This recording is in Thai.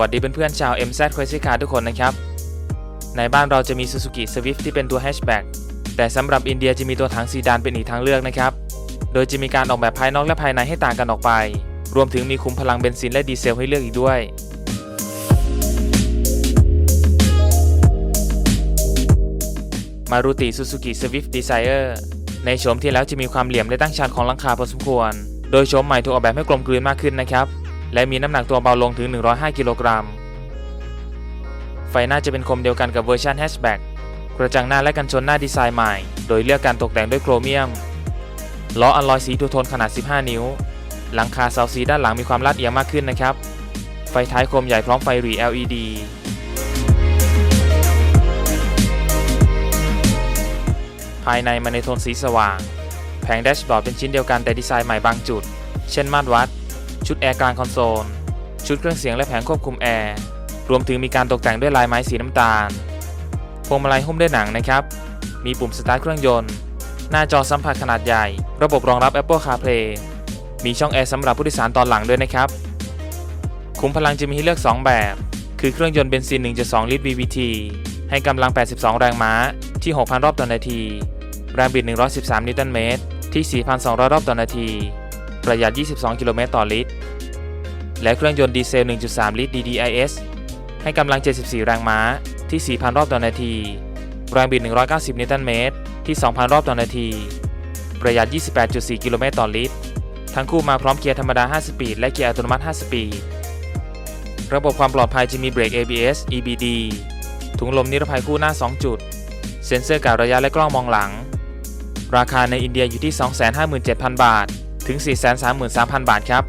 วัสดีเพื่อนๆชาว MZ Crazy Car ทุกคนนะครับ ในบ้านเราจะมี Suzuki Swift ที่เป็นตัว hatchback แต่สำหรับอินเดียจะมีตัวถังซีดานเป็นอีกทางเลือกนะครับ โดยจะมีการออกแบบภายนอกและภายในให้ต่างกันออกไป รวมถึงมีคุ้มพลังเบนซินและดีเซลให้เลือกอีกด้วยมารุติ Suzuki Swift Desire ในโฉมที่แล้วจะมีความเหลี่ยมและตั้งชันของหลังคาพอสมควร โดยโฉมใหม่ถูกออกแบบให้กลมกลืนมากขึ้นนะครับ และมีน้ำหนักตัวเบาลงถึง 105 กิโลกรัม ไฟหน้าจะเป็นคมเดียวกันกับเวอร์ชันแฮชแบ็กกระจังหน้าและกันชนหน้าดีไซน์ใหม่ โดยเลือกการตกแต่งด้วยโครเมียม ล้ออัลลอยสีทูโทนขนาด 15 นิ้ว หลังคาเสาสีด้านหลังมีความลาดเอียงมากขึ้นนะครับ ไฟท้ายโคมใหญ่พร้อมไฟหรี่ LED ภายในมาในโทนสีสว่าง แผงแดชบอร์ดเป็นชิ้นเดียวกันแต่ดีไซน์ใหม่บางจุด เช่นมาตรวัด ชุดแอร์กลางคอนโซล ชุดเครื่องเสียงและแผงควบคุมแอร์ รวมถึงมีการตกแต่งด้วยลายไม้สีน้ำตาล พวงมาลัยหุ้มด้วยหนังนะครับ มีปุ่มสตาร์ทเครื่องยนต์ หน้าจอสัมผัสขนาดใหญ่ ระบบรองรับ Apple CarPlay มีช่องแอร์สำหรับผู้โดยสารตอนหลังด้วยนะครับ คุ้มพลังจะมีให้เลือก 2 แบบ คือเครื่องยนต์เบนซิน 1.2 ลิตร VVT ให้กำลัง 82 แรงม้า ที่ 6,000 รอบต่อนาที แรงบิด 113 นิวตันเมตร ที่ 4,200 รอบต่อนาที ประหยัด 22 กิโลเมตรต่อลิตร และเครื่องยนต์ดีเซล 1.3 ลิตร DDIS ให้กำลัง 74 แรงม้าที่ 4,000 รอบต่อนาที แรงบิด 190 นิวตันเมตรที่ 2,000 รอบต่อนาที ประหยัด 28.4 กิโลเมตรต่อลิตร ทั้งคู่มาพร้อมเกียร์ธรรมดา 5 สปีด และเกียร์อัตโนมัติ 5 สปีด ระบบความปลอดภัยจะมีเบรก ABS EBD ถุงลมนิรภัยคู่หน้า 2 จุด เซ็นเซอร์การระยะและกล้องมองหลัง ราคาในอินเดียอยู่ที่ 257,000 บาท ถึง 433,000 บาทครับ